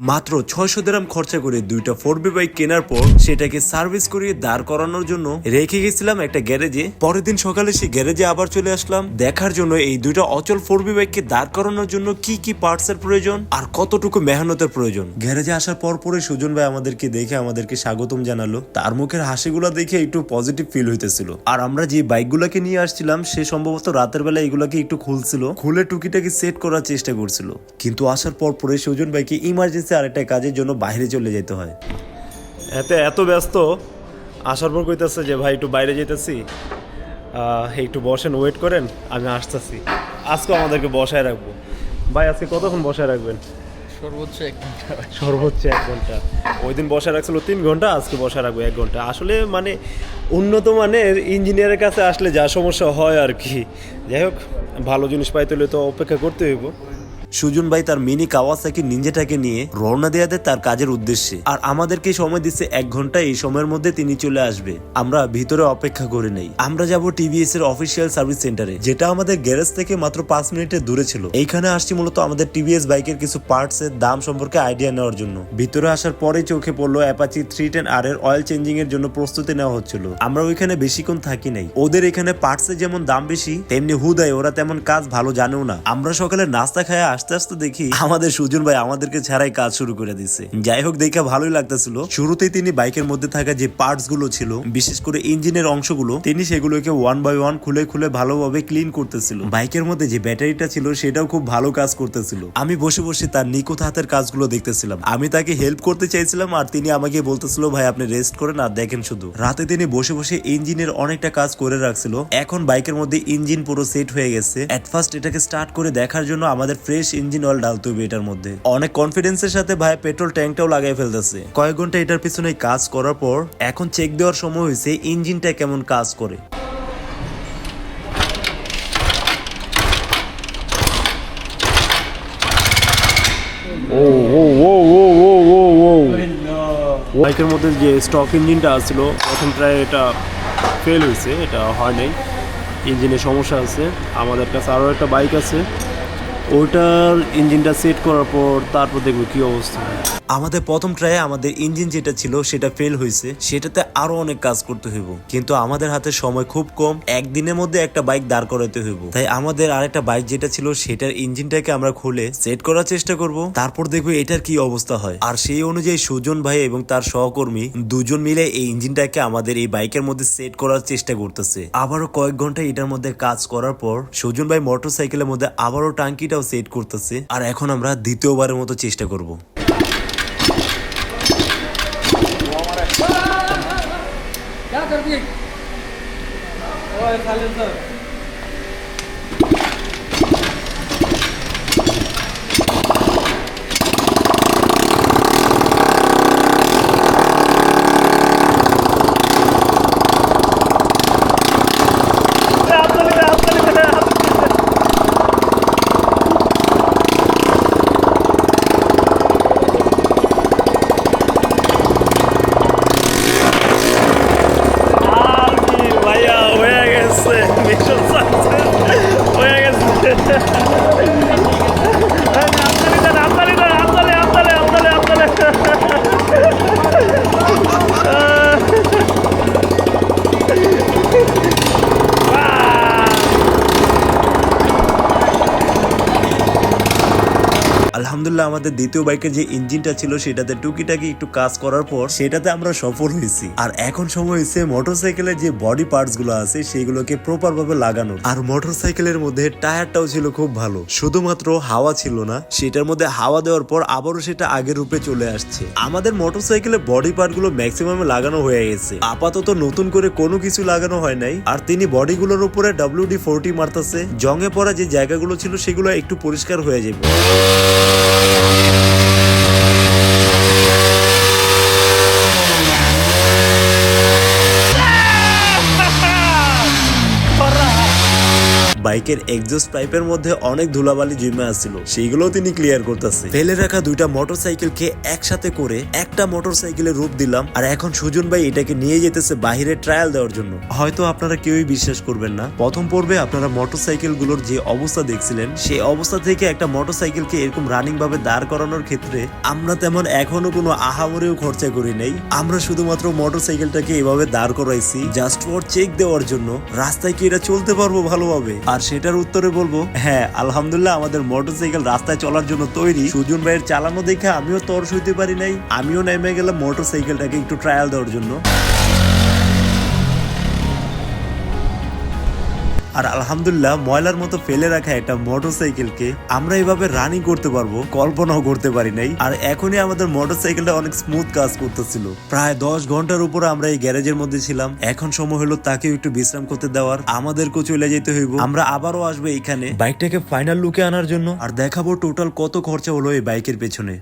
মাত্র ছয়শো গ্রাম খরচা করে দুইটা ফোর বি বাইক কেনার পর সেটাকে সার্ভিস করিয়ে দাঁড় করানোর জন্য রেখে গেছিলাম একটা গ্যারেজে। পরের দিন সকালে সেই গ্যারেজে আবার চলে আসলাম। দেখার জন্য এই দুইটা অচল ফোর বি বাইককে দাঁড় করানোর জন্য কি কি পার্টস এর প্রয়োজন আর কতটুকু মেহনতের প্রয়োজন। গ্যারেজে আসার পর পরে সুজন ভাই আমাদেরকে দেখে আমাদেরকে স্বাগতম জানালো। তার মুখের হাসিগুলো দেখে একটু পজিটিভ ফিল হইতেছিল। আর আমরা যে বাইকগুলোকে নিয়ে আসছিলাম, সে সম্ভবত রাতের বেলা এগুলাকে একটু খুলছিল। খুলে টুকিটাকে সেট করার চেষ্টা করছিল। কিন্তু আসার পর পরে সুজন ভাইকে ইমার্জেন্সি আরেকটা কাজের জন্য বাইরে চলে যেতে হয়। এতে এত ব্যস্ত আসার পর কইতেছে যে ভাই একটু বাইরে যেতেছি। একটু বসেন ওয়েট করেন আমি আসতেছি। আজকে আমাদেরকে বসায় রাখব। ভাই আজকে কতক্ষণ বসায় রাখবেন? সর্বোচ্চ এক ঘণ্টা। সর্বোচ্চ এক ঘণ্টা। ওই দিন বসায় রাখছিল তিন ঘণ্টা আজকে বসায় রাখব এক ঘণ্টা। আসলে মানে উন্নত মানের ইঞ্জিনিয়ারের কাছে আসলে যা সমস্যা হয় আর কি। যাই হোক ভালো জিনিস পাইতে হলে তো অপেক্ষা করতে হইব। সুজন ভাই তার মিনি কাওয়াসাকি নিনজাটাকে নিয়ে রওনা দেয়া দেয় তার কাজের উদ্দেশ্যে। আর আমাদেরকে সময় দিচ্ছে এক ঘণ্টা এই সময়ের মধ্যে তিনি চলে আসবে। আমরা ভিতরে অপেক্ষা করে নেই। আমরা যাব টিভিএস এর অফিসিয়াল সার্ভিস সেন্টারে যেটা আমাদের গ্যারেজ থেকে মাত্র পাঁচ মিনিটের দূরে ছিল। এইখানে আসছি মূলত আমাদের টিভিএস বাইকের কিছু পার্টস এর দাম সম্পর্কে আইডিয়া নেওয়ার জন্য। ভিতরে আসার পরে চোখে পড়ল অ্যাপাচি থ্রি টেন আর এর অয়েল চেঞ্জিং এর জন্য প্রস্তুতি নেওয়া হচ্ছিল। আমরা ওইখানে বেশিক্ষণ থাকি নাই। ওদের এখানে পার্টস এর যেমন দাম বেশি, তেমনি হুদায় ওরা তেমন কাজ ভালো জানেও না। আমরা সকালে নাস্তা খায় আস্তে আস্তে দেখি আমাদের সুজন ভাই আমাদেরকে ছাড়াই কাজ শুরু করে দিচ্ছে যাই হোক, দেখে ভালোই লাগতেছিল। শুরুতেই তিনি বাইকের মধ্যে থাকা যে পার্টসগুলো ছিল, বিশেষ করে ইঞ্জিনের অংশগুলো, তিনি সেগুলোকে ওয়ান বাই ওয়ান খুলে খুলে ভালোভাবে ক্লিন করতেছিল। বাইকের মধ্যে যে ব্যাটারিটা ছিল, সেটাও খুব ভালো কাজ করতেছিল। আমি বসে বসে তার নিখুঁত হাতের কাজগুলো দেখতেছিলাম। আমি তাকে হেল্প করতে চাইছিলাম আর তিনি আমাকে বলতেছিল, ভাই, আপনি রেস্ট করেন আর দেখেন শুধু। রাতে তিনি বসে বসে ইঞ্জিনের অনেকটা কাজ করে রাখছিল। এখন বাইকের মধ্যে ইঞ্জিন পুরো সেট হয়ে গেছে। এট ফার্স্ট এটাকে স্টার্ট করে দেখার জন্য আমাদের ফ্রেশ ইঞ্জিন অয়েল ডালতে হবে এটার মধ্যে। অনেক কনফিডেন্সের সাথে ভাই পেট্রোল ট্যাঙ্কটাও লাগাই ফেলতেছে। কয়েক ঘণ্টা এটার পিছনে কাজ করার পর এখন চেক দেওয়ার সময় হয়েছে ইঞ্জিনটা কেমন কাজ করে। বাইকের মধ্যে যে স্টক ইঞ্জিনটা আসছিল প্রথম প্রায় এটা ফেল হয়েছে, এটা হয় নাই। ইঞ্জিনের সমস্যা আছে, আমাদের কাছে আরও একটা বাইক আছে। ওটার ইঞ্জিনটা সেট করার পর তারপর দেখব কী অবস্থা। আমাদের প্রথম ট্রায়ে আমাদের ইঞ্জিন যেটা ছিল, সেটা ফেল হয়েছে। সেটাতে আরও অনেক কাজ করতে হইব। কিন্তু আমাদের হাতে সময় খুব কম, একদিনের মধ্যে একটা বাইক দাঁড় করাতে হইব। তাই আমাদের আরেকটা বাইক যেটা ছিল, সেটার ইঞ্জিনটাকে আমরা খুলে সেট করার চেষ্টা করব। তারপর দেখব এটার কি অবস্থা হয়। আর সেই অনুযায়ী সুজন ভাই এবং তার সহকর্মী দুজন মিলে এই ইঞ্জিনটাকে আমাদের এই বাইকের মধ্যে সেট করার চেষ্টা করতেছে। আবারও কয়েক ঘণ্টা এটার মধ্যে কাজ করার পর, সুজন ভাই মোটর সাইকেলের মধ্যে আবারও টাঙ্কিটাও সেট করতেছে। আর এখন আমরা দ্বিতীয়বারের মতো চেষ্টা করব। 와, 살렸어. আলহামদুলিল্লাহ আমাদের দ্বিতীয় বাইকের যে ইঞ্জিনটা ছিল, সেটাতে টুকিটাকি একটু কাজ করার পর সেটাতে আমরা সফল হয়েছি। আর এখন সময় হয়েছে মোটরসাইকেলের যে বডি পার্টসগুলো আছে, সেগুলোকে প্রপার ভাবে লাগানো আর মোটরসাইকেলের মধ্যে টায়ারটাও ছিল খুব ভালো। শুধুমাত্র হাওয়া ছিল না, সেটার মধ্যে হাওয়া দেওয়ার পর আবারও সেটা আগের রূপে চলে আসছে। আমাদের মোটরসাইকেলের বডি পার্টগুলো ম্যাক্সিমামে লাগানো হয়ে গেছে। আপাতত নতুন করে কোনো কিছু লাগানো হয় নাই। আর তিনি বডিগুলোর উপরে ডাব্লিউডি ফোরটি মারতেছে। জঙ্গে পড়া যে জায়গাগুলো ছিল, সেগুলো একটু পরিষ্কার হয়ে যাবে। Yeah. বাইকের এক্সজস্ট পাইপের মধ্যে অনেক ধুলাবালি জমে আসছিল সেইগুলো তিনি ক্লিয়ার করতেছে। ফেলে রাখা দুইটা মোটরসাইকেলকে একসাথে করে একটা মোটরসাইকেলের রূপ দিলাম আর এখন সুজন ভাই এটাকে নিয়ে যেতেছে বাহিরে ট্রায়াল দেওয়ার জন্য। হয়তো আপনারা কেউই বিশ্বাস করবেন না। প্রথম পর্বে আপনারা মোটরসাইকেলগুলোর যে অবস্থা দেখছিলেন সেই অবস্থা থেকে একটা মোটরসাইকেলকে এরকম রানিং ভাবে দাঁড় করানোর ক্ষেত্রে আমরা তেমন এখনও কোনো আহামরিও খরচা করি নাই। আমরা শুধুমাত্র মোটরসাইকেলটাকে এভাবে দাঁড় করাইছি জাস্ট ফর চেক দেওয়ার জন্য। রাস্তায় কি এটা চলতে পারব ভালোভাবে? আর সেটার উত্তরে বলব হ্যাঁ আলহামদুলিল্লাহ আমাদের মোটরসাইকেল রাস্তায় চলার জন্য তৈরি। সুজন ভাইয়ের চালানো দেখে আমিও তর সইতে পারি নাই। আমিও নেমে গেলাম মোটরসাইকেলটাকে একটু ট্রায়াল দেওয়ার জন্য। আর আলহামদুলিল্লাহ ময়লার মতো ফেলে রাখা একটা মোটর মোটরসাইকেলকে আমরা এভাবে রানিং করতে পারব কল্পনাও করতে পারি নাই। আর এখনই আমাদের মোটর মোটরসাইকেলটা অনেক স্মুথ কাজ করতেছিল। প্রায় দশ ঘণ্টার উপরে আমরা এই গ্যারেজের মধ্যে ছিলাম। এখন সময় হলো তাকেও একটু বিশ্রাম করতে দেওয়ার। আমাদেরকেও চলে যেতে হইব। আমরা আবারও আসব এখানে। বাইকটাকে ফাইনাল লুকে আনার জন্য। আর দেখাবো টোটাল কত খরচা হলো এই বাইকের পেছনে।